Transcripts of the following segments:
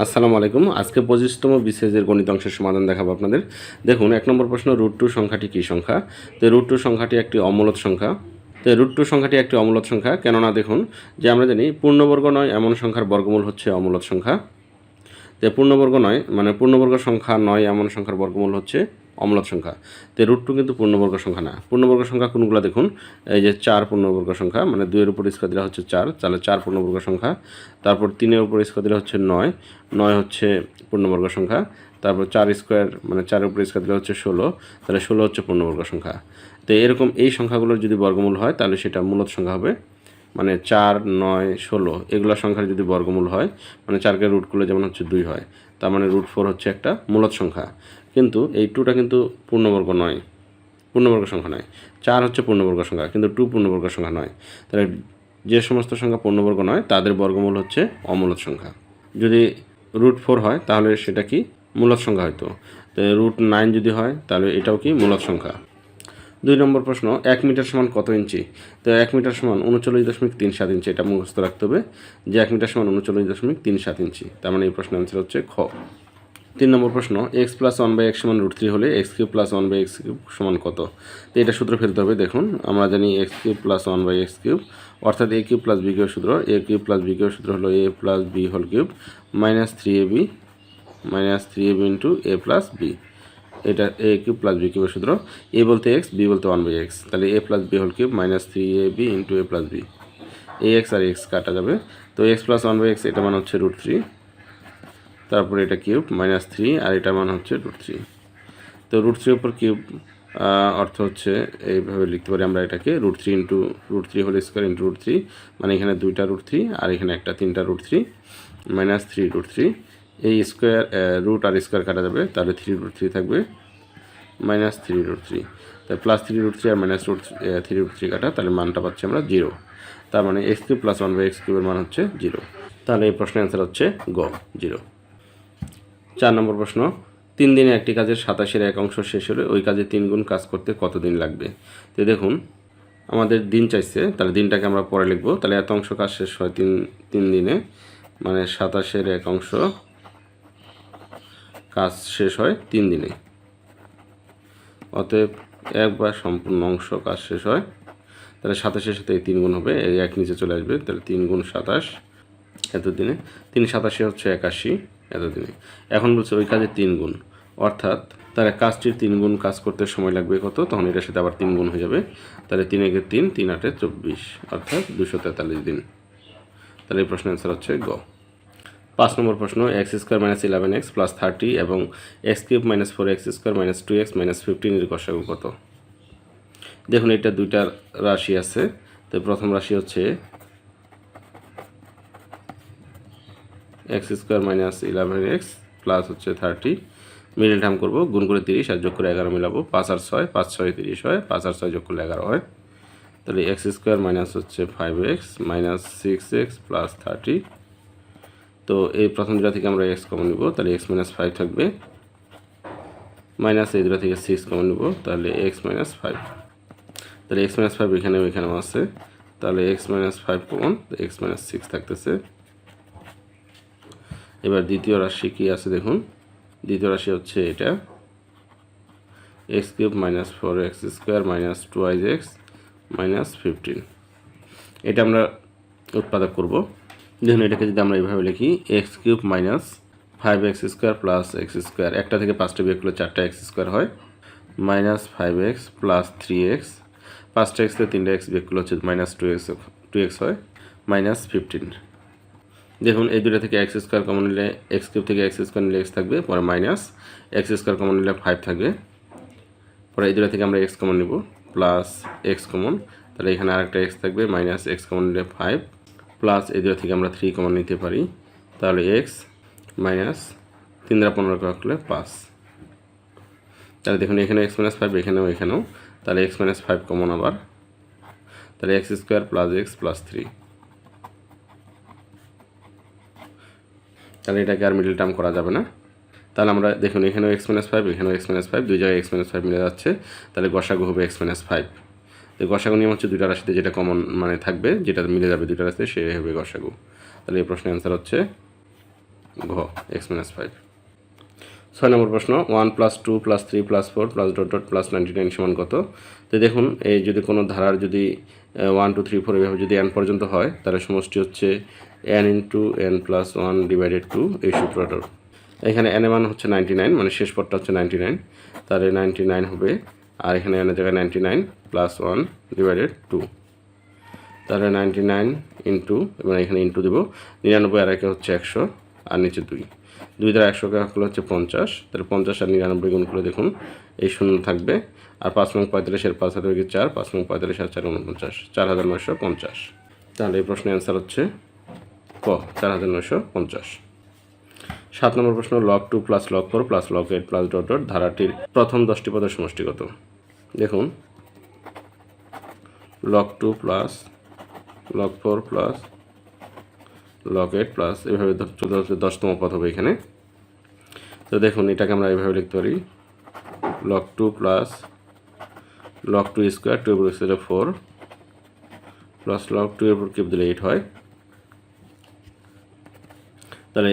আসসালামু আলাইকুম। আজকে পঁচিশতম বিসিএসের গণিত অংশের সমাধান দেখাবো আপনাদের। দেখুন, এক নম্বর প্রশ্ন, রুট টু সংখ্যাটি কী সংখ্যা? তো রুট টু সংখ্যাটি একটি অমূলত সংখ্যা। তো রুট টু সংখ্যাটি একটি অমূলত সংখ্যা। কেননা দেখুন, যে আমরা জানি পূর্ণবর্গ নয়, এমন সংখ্যার বর্গমূল হচ্ছে অমূলত সংখ্যা। তো পূর্ণবর্গ নয় মানে পূর্ণবর্গ সংখ্যা নয়, এমন সংখ্যার বর্গমূল হচ্ছে অমূলত সংখ্যা। তো রুট টু কিন্তু পূর্ণবর্গ সংখ্যা না। পূর্ণবর্গ সংখ্যা কোনগুলো দেখুন? এই যে চার পূর্ণবর্গ সংখ্যা মানে দুইয়ের উপর স্কোয়ার দিলে হচ্ছে চার, তাহলে চার পূর্ণবর্গ সংখ্যা। তারপর তিনের উপর স্কোয়ার দিলে হচ্ছে নয় নয় হচ্ছে পূর্ণবর্গ সংখ্যা। তারপর চার স্কোয়ার মানে চারের উপর স্কোয়ার দিলে হচ্ছে ষোলো, তাহলে ষোলো হচ্ছে পূর্ণবর্গ সংখ্যা। তো এরকম এই সংখ্যাগুলোর যদি বর্গমূল হয়, তাহলে সেটা মূলত সংখ্যা হবে মানে চার, নয়, ষোলো। এগুলো সংখ্যার যদি বর্গমূল হয় মানে চারকে রুট করলে যেমন হচ্ছে দুই হয়, তার মানে রুট ফোর হচ্ছে একটা মূলত সংখ্যা। কিন্তু এই টুটা কিন্তু পূর্ণবর্গ নয়। পূর্ণবর্গ সংখ্যা নয়। চার হচ্ছে পূর্ণবর্গ সংখ্যা, কিন্তু টু পূর্ণবর্গ সংখ্যা নয়। তাহলে যে সমস্ত সংখ্যা পূর্ণবর্গ নয়, তাদের বর্গমূল হচ্ছে অমূলত সংখ্যা। যদি রুট ফোর হয়, তাহলে সেটা কি? মূলত সংখ্যা হয়তো রুট নাইন যদি হয়, তাহলে এটাও কি? মূলত সংখ্যা। দুই নম্বর প্রশ্ন, এক মিটার সমান কত ইঞ্চি? তো এক মিটার সমান উনচল্লিশ দশমিক তিন সাত ইঞ্চি, এটা মুখস্থ রাখতে হবে যে এক মিটার সমান উনচল্লিশ দশমিক তিন সাত ইঞ্চি। তার মানে এই প্রশ্নের আনসার হচ্ছে খ। তিন নম্বর প্রশ্ন x plus one by x সমান রুট থ্রি হলে x cube plus one by x cube সমান কত? তো এটা সূত্র ফেলতে হবে, দেখুন, আমরা জানি x cube plus one by x cube অর্থাৎ a cube plus b cube সূত্র a cube plus b cube সূত্র হলো a plus b whole cube minus three a b minus three a b into a plus b এটা a cube plus b কিউবের সূত্র a বলতে x b বলতে one by x তাহলে a plus b whole cube minus three a b into a plus b a x R x কাটা যাবে, তো x plus one by x এটা মানে হচ্ছে রুট থ্রি তারপরে এটা কিউব মাইনাস থ্রি, আর এটা মানে হচ্ছে রুট থ্রি। তো রুট থ্রির উপর কিউব অর্থ হচ্ছে এইভাবে লিখতে পারি আমরা এটাকে, root three into, root three whole square into root three মানে এখানে দুইটা রুট থ্রি, আর এখানে একটা তিনটা root three, minus three root three. এই স্কোয়ার রুট আর স্কোয়ার কাটা যাবে, তাহলে থ্রি রুট থ্রি থাকবে, মাইনাস থ্রি রুট থ্রি। তাহলে প্লাস থ্রি রুট থ্রি আর minus root three root three কাটা, তাহলে মানটা পাচ্ছি আমরা জিরো। তার মানে x cube plus one by x কিউবের মান হচ্ছে জিরো। তাহলে এই প্রশ্নের অ্যান্সার হচ্ছে গ, জিরো। চার নম্বর প্রশ্ন, তিন দিনে একটি কাজের সাতাশের এক অংশ শেষ হলে ওই কাজে তিন গুণ কাজ করতে কত দিন লাগবে? তো দেখুন, আমাদের দিন চাইছে, তাহলে দিনটাকে আমরা পরে লিখব। তাহলে এত অংশ কাজ শেষ হয় তিন তিন দিনে মানে সাতাশের এক অংশ কাজ শেষ হয় তিন দিনে। অতএব একবার সম্পূর্ণ অংশ কাজ শেষ হয়, তাহলে সাতাশের সাথে তিন গুণ হবে এক নিচে চলে আসবে, তাহলে তিন গুণ সাতাশ এতদিনে। তিন সাতাশে হচ্ছে একাশি এতদিনে। এখন বলছে ওই কাজের তিন গুণ। অর্থাৎ তার কাজটির তিন গুণ কাজ করতে সময় লাগবে কত? তখন এটার সাথে আবার তিন গুণ হয়ে যাবে। তাহলে তিন একে তিন তিন আটে চব্বিশ। অর্থাৎ দুশো তেতাল্লিশ দিন। তাহলে এই প্রশ্নের অ্যান্সার হচ্ছে গ। পাঁচ নম্বর প্রশ্ন, x square minus eleven x plus thirty এবং x cube minus four x square minus two x minus ফিফটিনের গসাগু কত? দেখুন এটা দুইটা রাশি আছে। তো প্রথম রাশি হচ্ছে x square minus eleven x plus হচ্ছে থার্টি মিডিল টার্ম করব, গুণ করে তিরিশ আর যোগ করে এগারো মিলাবো। পাঁচ আর ছয়, পাঁচ ছয় তিরিশ হয়, পাঁচ আর ছয় যোগ করলে এগারো হয়। তাহলে এক্স স্কোয়ার মাইনাস হচ্ছে five x minus six x plus thirty তো এই প্রথম দুটা থেকে আমরা এক্স কমন নিব, তাহলে এক্স মাইনাস ফাইভ থাকবে। মাইনাস এই দুটা থেকে সিক্স কমন নিব, তাহলে এক্স মাইনাস ফাইভ তাহলে এক্স মাইনাস ফাইভ এখানেও এখানেও আছে। তাহলে x minus five common x minus six থাকতেছে। এবার দ্বিতীয় রাশি কী আছে দেখুন? দ্বিতীয় রাশি হচ্ছে এটা। X cube minus four x square minus two আইজ এক্স মাইনাস ফিফটিন। এটা আমরা উৎপাদক করব। দেখুন, এটাকে যদি আমরা এইভাবে লিখি x cube minus five x square plus x square, একটা থেকে পাঁচটা বিয়োগ করলে চারটা এক্স স্কোয়ার হয়। Minus five x plus three x, পাঁচটা এক্স থেকে তিনটা এক্স বিয়োগ করলে হচ্ছে minus two x two x হয়, মাইনাস ফিফটিন। দেখুন, এই দুটো থেকে এক্স স্কোয়ার কমন নিলে এক্স কিউব থেকে এক্স স্কোয়ার নিলে এক্স থাকবে, পরে মাইনাস এক্স স্কোয়ার কমন নিলে ফাইভ থাকবে। পরে এই দুটো থেকে আমরা এক্স কমন নিব প্লাস এক্স কমন তাহলে এখানে আরেকটা এক্স থাকবে মাইনাস এক্স কমন নিলে ফাইভ প্লাস এই দুটো থেকে আমরা থ্রি কমন নিতে পারি। তাহলে এক্স মাইনাস তিন দ্বারা পনেরো করলে পাঁচ। তাহলে দেখুন, এখানে এক্স মাইনাস ফাইভ এখানেও এখানেও। তাহলে এক্স মাইনাস ফাইভ কমন আবার। তাহলে x square plus x plus three তাহলে এটাকে আর মিডল টার্ম করা যাবে না। তাহলে আমরা দেখুন, এখানেও এক্স মাইনাস ফাইভ এখানেও এক্স মাইনাস ফাইভ দুই জায়গায় এক্স মাইনাস ফাইভ মিলে যাচ্ছে। তাহলে গসাগু হবে এক্স মাইনাস ফাইভ তো গসাগু নিয়ম হচ্ছে দুইটা রাশিতে যেটা কমন মানে থাকবে, যেটা মিলে যাবে দুইটা রাশিতে সে হবে গসাগু। তাহলে এই প্রশ্নের অ্যান্সার হচ্ছে ঘ এক্স মাইনাস ফাইভ ছয় নম্বর প্রশ্ন one plus two plus three plus four plus dot dot plus ninety nine সমান কত? তো দেখুন, এই যদি কোনো ধারার যদি ওয়ান টু থ্রি ফোর এভাবে যদি এন পর্যন্ত হয়, তাহলে সমষ্টি হচ্ছে n into n plus one divided two এই সূত্রটার এখানে এন মান হচ্ছে নাইনটি নাইন মানে শেষ পদটা হচ্ছে নাইনটি নাইন তাহলে নাইনটি নাইন হবে, আর এখানে এনের জায়গায় ninety nine plus one divided two তাহলে নাইনটি নাইন ইন্টু এবং এখানে ইন্টু দেবো। নিরানব্বই আর একে হচ্ছে একশো, আর নিচে দুই। দুই দ্বারা একশো করলে হচ্ছে পঞ্চাশ। তাহলে পঞ্চাশ আর নিরানব্বই গুণ করে দেখুন, এই শূন্য থাকবে। আর পাঁচ নং পঁয়তাল্লিশের পাঁচ হাজার চার, পাঁচ নং পঁয়তাল্লিশ আর চার উনপঞ্চাশ চার হাজার নয়শো পঞ্চাশ। তাহলে এই প্রশ্নের অ্যান্সার হচ্ছে ক চার হাজার নয়শো পঞ্চাশ। সাত নম্বর প্রশ্ন log two plus log four plus log eight plus dot dot ধারাটির প্রথম দশটি পদের সমষ্টিগত। দেখুন log two plus log four plus log eight plus এভাবে চলতে চলতে দশতম পদ হবে এখানে। তো দেখুন, এটাকে আমরা এভাবে লিখতে পারি। Log two plus log two square two এর square four plus log two এর উপর কিপ দিলে এইট হয়। তাহলে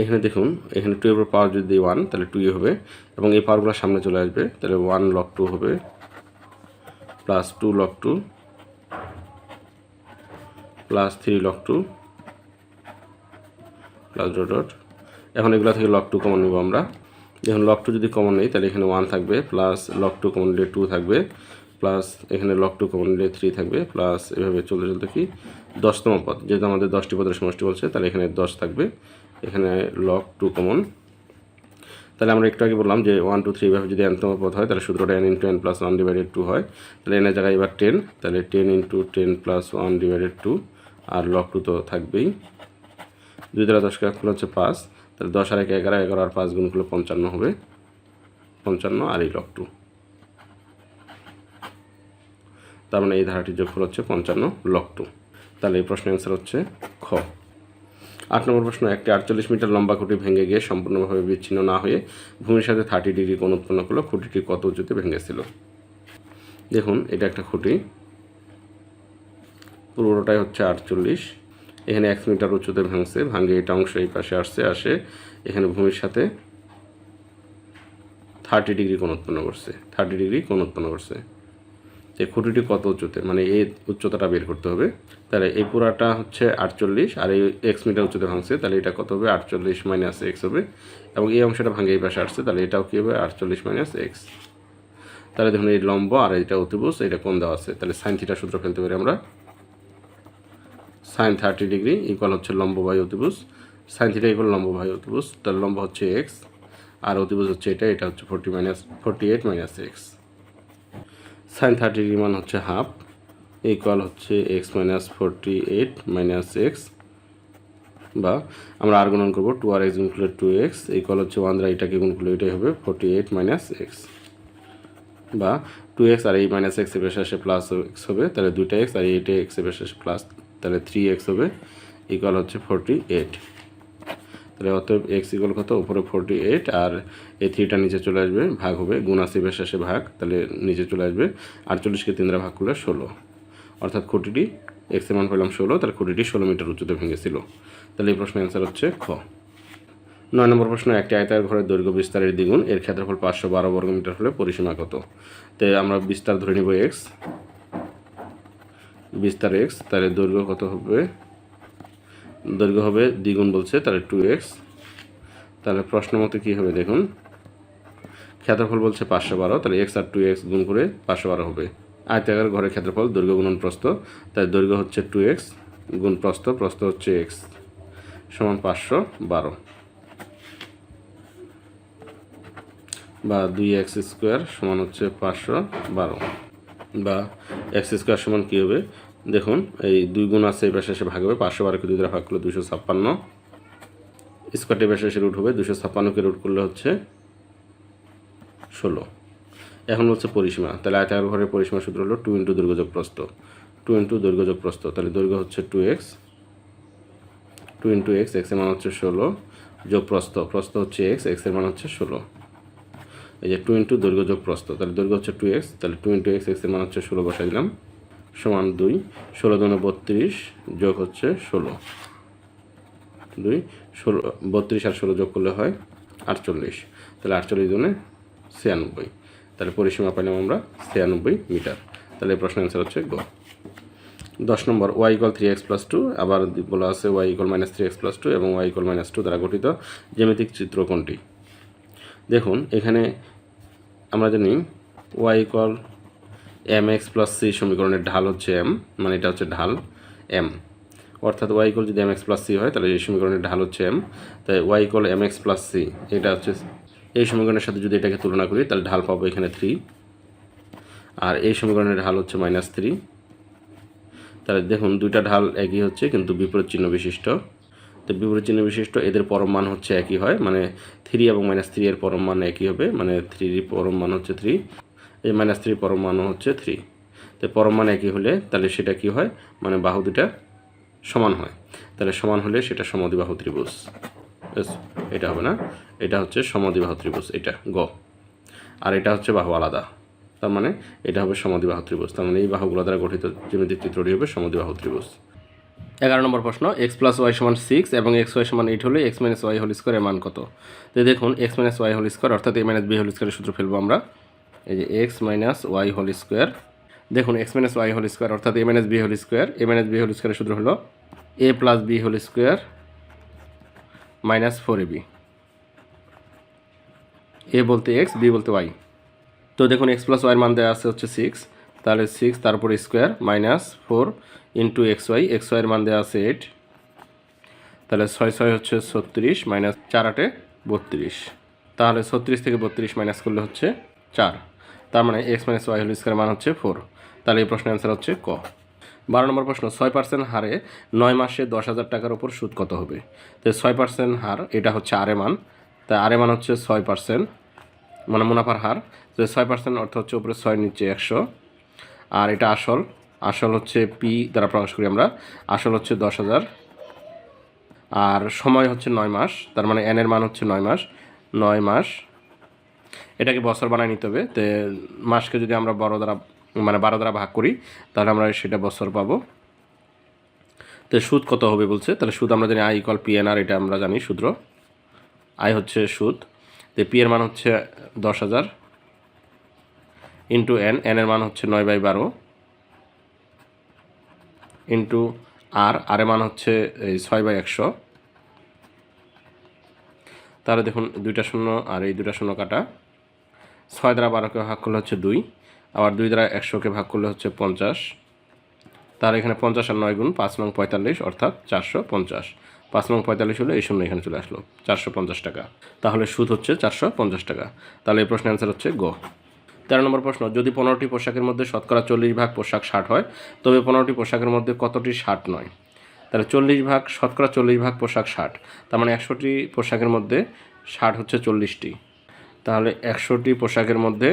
এখানে দেখুন, এখানে টু এর পাওয়ার যদি ওয়ান তাহলে টুই হবে এবং এই পাওয়ারগুলো সামনে চলে আসবে, তাহলে ওয়ান লক টু হবে plus two log two plus three log two plus dot dot এখন এগুলো থেকে লক টু কমন নেব আমরা। যখন লক টু যদি কমন নেই, তাহলে এখানে ওয়ান থাকবে প্লাস লক টু কমন নিলে টু থাকবে প্লাস এখানে লক টু কমন নিলে থ্রি থাকবে প্লাস এভাবে চলতে চলতে কি? দশতম পদ। যেহেতু আমাদের দশটি পদের সমষ্টি বলছে, তাহলে এখানে দশ থাকবে। এখানে লক টু কমন তাহলে আমরা একটু আগে বললাম যে ওয়ান টু থ্রি এভাবে যদি এনতম পদ হয়, তাহলে সূত্রটা n into n plus one divided two হয়। তাহলে এনের জায়গায় এবার টেন তাহলে ten into ten plus one divided two আর লক টু তো থাকবেই। দুই দ্বারা দশ কাজ হচ্ছে পাঁচ, তাহলে দশ আর এক এগারো এগারো আর পাঁচ গুণ করলে পঞ্চান্ন হবে। পঞ্চান্ন আর এই লক টু তার মানে এই ধারাটির যোগফল হচ্ছে পঞ্চান্ন লক টু তাহলে এই প্রশ্নের অ্যান্সার হচ্ছে খ। আট নম্বর প্রশ্ন, একটি আটচল্লিশ মিটার লম্বা খুঁটি ভেঙে গিয়ে সম্পূর্ণভাবে বিচ্ছিন্ন না হয়ে ভূমির সাথে থার্টি ডিগ্রি কোণ উৎপন্ন করল, খুঁটিটি কত উঁচুতে ভেঙেছিল? দেখুন, এটা একটা খুঁটি। পুরোটাই হচ্ছে আটচল্লিশ। এখানে এক মিটার উঁচুতে ভাঙছে, ভাঙে এটা অংশ এই পাশে আসছে, আসে এখানে ভূমির সাথে থার্টি ডিগ্রি কোণ উৎপন্ন করছে থার্টি ডিগ্রি কোণ উৎপন্ন করছে। এই খুঁটিটি কত উচ্চতে মানে এই উচ্চতাটা বের করতে হবে। তাহলে এই পুরাটা হচ্ছে আটচল্লিশ আর এই এক্স মিটার উচ্চতে ভাঙছে, তাহলে এটা কত হবে? আটচল্লিশ মাইনাস এক্স হবে। এবং এই অংশটা ভাঙে এই পাশে আসছে, তাহলে এটাও কী হবে? আটচল্লিশ মাইনাস এক্স তাহলে দেখুন এই লম্ব আর এটা অতিভুজ এটা কোন দেওয়া আছে? তাহলে সাইন থিটা সূত্র ফেলতে পারি আমরা। সাইন থার্টি ডিগ্রি ইকুয়াল হচ্ছে লম্ব বাই অতিভুজ। সাইন থিটা ইকুয়াল লম্ব বাই অতিভুজ। তাহলে লম্ব হচ্ছে এক্স আর অতিভুজ হচ্ছে এটা এটা হচ্ছে forty minus forty eight minus x sine thirty degree মান হচ্ছে হাফ ইকুয়াল হচ্ছে x minus forty eight minus x বা আমরা আর গুণন করব টু আর এক্স গুণ করলে টু এক্স ইকুয়াল হচ্ছে ওয়ান দ্বারা এটাকে গুণ করলে এটাই হবে ফোরটি এইট মাইনাস এক্স বা টু এক্স আর এই মাইনাস এক্সের আসে প্লাস এক্স হবে, তাহলে দুইটা এক্স আর এইটা এক্সের আসে প্লাস তাহলে থ্রি এক্স হবে ইকুয়াল হচ্ছে ফোরটি এইট তাহলে অতএব এক্স ইকুয়াল কত? উপরে ফোরটি এইট আর এই থ্রিটা নিচে চলে আসবে, ভাগ হবে, গুণ আসি বেশ আসে ভাগ, তাহলে নিচে চলে আসবে। আটচল্লিশকে তিন ভাগ করলে ষোলো। অর্থাৎ খুঁটিটি এক্সের মান পেলাম ষোলো, তাহলে খুঁটিটি ষোলো মিটার উচ্চতে ভেঙেছিল। তাহলে এই প্রশ্নের অ্যান্সার হচ্ছে খ। নয় নম্বর প্রশ্ন, একটি আয়তার ঘরের দৈর্ঘ্য বিস্তারের দ্বিগুণ, এর ক্ষেত্রফল পাঁচশো বারো বর্গমিটার হলে পরিসীমা কত? তো আমরা বিস্তার ধরে নিব এক্স বিস্তার এক্স তাহলে দৈর্ঘ্য কত হবে? দৈর্ঘ্য হবে দ্বিগুণ বলছে, তাহলে টু এক্স তাহলে প্রশ্ন মতো কী হবে দেখুন ক্ষেত্রফল বলছে পাঁচশো বারো, তাহলে এক্স আর টু এক্স গুণ করে পাঁচশো বারো হবে। আয়তাকার ঘরের ক্ষেত্রফল দৈর্ঘ্য গুণন প্রস্থ, তাই দৈর্ঘ্য হচ্ছে টু এক্স গুণ প্রস্থ প্রস্থ হচ্ছে এক্স সমান পাঁচশো বারো। বা দুই এক্স স্কোয়ার সমান হচ্ছে পাঁচশো বারো। বা এক্স স্কোয়ার সমান কী হবে? দেখুন, এই দুই গুণ আছে, এই পাশে এসে ভাগ হবে, পাঁচশো বারোকে দুই দ্বারা ভাগ করলে দুশো ছাপ্পান্ন। স্কোয়ারটি পাশে এসে রুট হবে দুশো ছাপ্পান্নকে রুট করলে হচ্ছে ষোলো। এখন হচ্ছে পরিসীমা। তাহলে আয়তাকার ঘরের পরিসীমা সূত্র হলো টু ইন্টু দৈর্ঘ্যযোগ প্রস্থ। টু ইন্টু দৈর্ঘ্যযোগ প্রস্থ। তাহলে দৈর্ঘ্য হচ্ছে two x two into x এক্সের মান হচ্ছে ষোলো। যোগ প্রস্থ। প্রস্থ হচ্ছে এক্স এক্সের মান হচ্ছে ষোলো। এই যে টু ইন্টু দৈর্ঘ্য যোগ প্রস্থ। তাহলে দৈর্ঘ্য হচ্ছে টু এক্স তাহলে টু ইন্টু এক্স এক্সের মান হচ্ছে ষোলো বসাই দিলাম। সমান দুই। ষোলো দুনে বত্রিশ যোগ হচ্ছে ষোলো। দুই। ষোলো, বত্রিশ আর ষোলো যোগ করলে হয় আটচল্লিশ। তাহলে আটচল্লিশ দুনে ছিয়ানব্বই। তাহলে পরিসীমা পাইলাম আমরা ছিয়ানব্বই মিটার। তাহলে এই প্রশ্নের অ্যান্সার হচ্ছে গ। দশ নম্বর y equal three x plus two আবার বলা আছে y equal minus three x plus two এবং ওয়াই ইকল মাইনাস টু দ্বারা গঠিত জ্যামিতিক চিত্র কোনটি? দেখুন, এখানে আমরা জানি y equal m x plus c সমীকরণের ঢাল হচ্ছে এম মানে এটা হচ্ছে ঢাল এম অর্থাৎ ওয়াই ইকল যদি এম এক্স প্লাস সি হয়, তাহলে এই সমীকরণের ঢাল হচ্ছে এম তাই y equal m x plus c এটা হচ্ছে এই সমীকরণের সাথে যদি এটাকে তুলনা করি, তাহলে ঢাল পাবো এখানে থ্রি আর এই সমীকরণের ঢাল হচ্ছে মাইনাস থ্রি তাহলে দেখুন, দুইটা ঢাল একই হচ্ছে, কিন্তু বিপরীত চিহ্ন বিশিষ্ট। তো বিপরীত চিহ্ন বিশিষ্ট, এদের পরম মান হচ্ছে একই হয় মানে থ্রি এবং মাইনাস থ্রি এর পরম মান একই হবে মানে থ্রির পরম মান হচ্ছে থ্রি এই মাইনাস থ্রি পরম মানও হচ্ছে থ্রি তো পরম মান একই হলে তাহলে সেটা কি হয়? মানে বাহু দুটা সমান হয়। তাহলে সমান হলে সেটা সমদ্বিবাহু ত্রিভুজ। এটা হবে না। এটা হচ্ছে সমদ্বিবাহু ত্রিভুজ, এটা, গ। আর এটা হচ্ছে বাহু আলাদা। তার মানে এটা হবে সমদ্বিবাহু ত্রিভুজ। তার মানে এই বাহুগুলো দ্বারা গঠিত জ্যামিতিক চিত্রটি হবে সমদ্বিবাহু ত্রিভুজ। এগারো নম্বর প্রশ্ন এক্স প্লাস ওয়াই সমান সিক্স এবং এক্স ওয়াই সমান এইট হলে এক্স মাইনাস ওয়াই হোল স্কোয়ারের মান কত? তো দেখুন x minus y whole square অর্থাৎ এ মাইনাস বি হোল স্কোয়ারের সূত্র ফেলব আমরা। এই যে x minus y whole square দেখুন x minus y whole square অর্থাৎ a minus b whole square a minus b whole স্কোয়ারের সূত্র হলো a plus b whole square minus four a b a বলতে এক্স বি বলতে Y তো দেখুন x plus ওয়াইয়ের মান দেওয়া আছে হচ্ছে সিক্স তাহলে সিক্স তারপরে square minus four into x y x ওয়াইয়ের মান দেওয়া আছে এইট তাহলে ছয় ছয় হচ্ছে ছত্রিশ মাইনাস চার আটে বত্রিশ। তাহলে ছত্রিশ থেকে বত্রিশ মাইনাস করলে হচ্ছে চার। তার মানে x minus y whole square মান হচ্ছে ফোর তাহলে এই প্রশ্নের অ্যান্সার হচ্ছে ক। বারো নম্বর প্রশ্ন, ছয় পার্সেন্ট হারে নয় মাসে দশ হাজার টাকার ওপর সুদ কত হবে? তো ছয় পার্সেন্ট হার, এটা হচ্ছে আরে মান। তাই আরে মান হচ্ছে ছয় পার্সেন্ট মানে মুনাফার হার। যে ছয় পার্সেন্ট অর্থ হচ্ছে উপরে ছয় নিচে একশো। আর এটা আসল আসল হচ্ছে পি দ্বারা প্রকাশ করি আমরা, আসল হচ্ছে দশ হাজার। আর সময় হচ্ছে নয় মাস, তার মানে এনের মান হচ্ছে নয় মাস নয় মাস। এটাকে বছর বানায় নিতে হবে, তো মাসকে যদি আমরা বড় দ্বারা মানে বারো দ্বারা ভাগ করি, তাহলে আমরা সেটা বছর পাবো। তো সুদ কত হবে বলছে? তাহলে সুদ আমরা জানি I equal P N R এটা আমরা জানি সূত্র আই হচ্ছে সুদ। তো পি এর মান হচ্ছে দশ হাজার ইন্টু এন এন এর মান হচ্ছে নয় বাই বারো ইন্টু আর আর এর মান হচ্ছে এই ছয় বাই একশো। তাহলে দেখুন, দুইটা শূন্য আর এই দুইটা শূন্য কাটা। ছয় দ্বারা বারোকে ভাগ করলে হচ্ছে দুই। আবার দুই দ্বারা একশোকে ভাগ করলে হচ্ছে পঞ্চাশ। তার এখানে পঞ্চাশ আর নয় গুণ পাঁচ নং পঁয়তাল্লিশ, অর্থাৎ চারশো পঞ্চাশ। পাঁচ নং পঁয়তাল্লিশ হলে এই শূন্য এখানে চলে আসলো, চারশো পঞ্চাশ টাকা। তাহলে সুদ হচ্ছে চারশো পঞ্চাশ টাকা। তাহলে এই প্রশ্নের অ্যান্সার হচ্ছে গ। তেরো নম্বর প্রশ্ন, যদি পনেরোটি পোশাকের মধ্যে শতকরা চল্লিশ ভাগ পোশাক ষাট হয়, তবে পনেরোটি পোশাকের মধ্যে কতটি ষাট নয়? তাহলে চল্লিশ ভাগ, শতকরা চল্লিশ ভাগ পোশাক ষাট। তার মানে একশোটি পোশাকের মধ্যে ষাট হচ্ছে চল্লিশটি। তাহলে একশোটি পোশাকের মধ্যে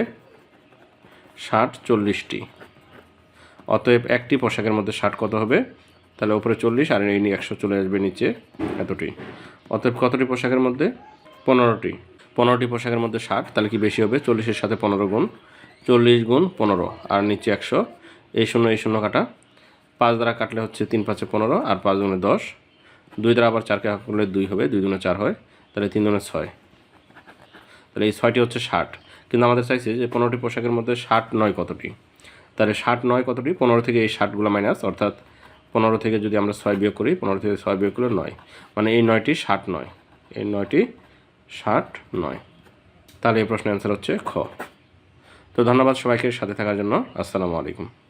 ষাট, চল্লিশটি। অতএব একটি পোশাকের মধ্যে ষাট কত হবে? তাহলে উপরে চল্লিশ আর এই একশো চলে আসবে নিচে এতটি। অতএব কতটি পোশাকের মধ্যে? পনেরোটি। পনেরোটি পোশাকের মধ্যে ষাট, তাহলে কি বেশি হবে? চল্লিশের সাথে পনেরো গুণ। চল্লিশ গুণ পনেরো আর নিচে একশো। এই শূন্য এই শূন্য কাটা। পাঁচ দ্বারা কাটলে হচ্ছে তিন পাঁচে পনেরো আর পাঁচ গুণে দশ। দুই দ্বারা আবার চারকে ভাগ করলে দুই হবে, দুই দুগুণে চার হয়, তাহলে তিন দুগুণে ছয়। তাহলে এই ছয়টি হচ্ছে ষাট। কিন্তু আমাদের চাইছে যে পনেরোটি পোশাকের মধ্যে ষাট নয় কতটি? তাহলে ষাট নয় কতটি? পনেরো থেকে এই ষাটগুলো মাইনাস অর্থাৎ পনেরো থেকে যদি আমরা ছয় বিয়োগ করি, পনেরো থেকে ছয় বিয়োগ করলে নয়। মানে এই নয়টি ষাট নয়। এই নয়টি ষাট নয়। তাহলে এই প্রশ্নের অ্যান্সার হচ্ছে খ। তো ধন্যবাদ সবাইকে সাথে থাকার জন্য। আসসালামু আলাইকুম।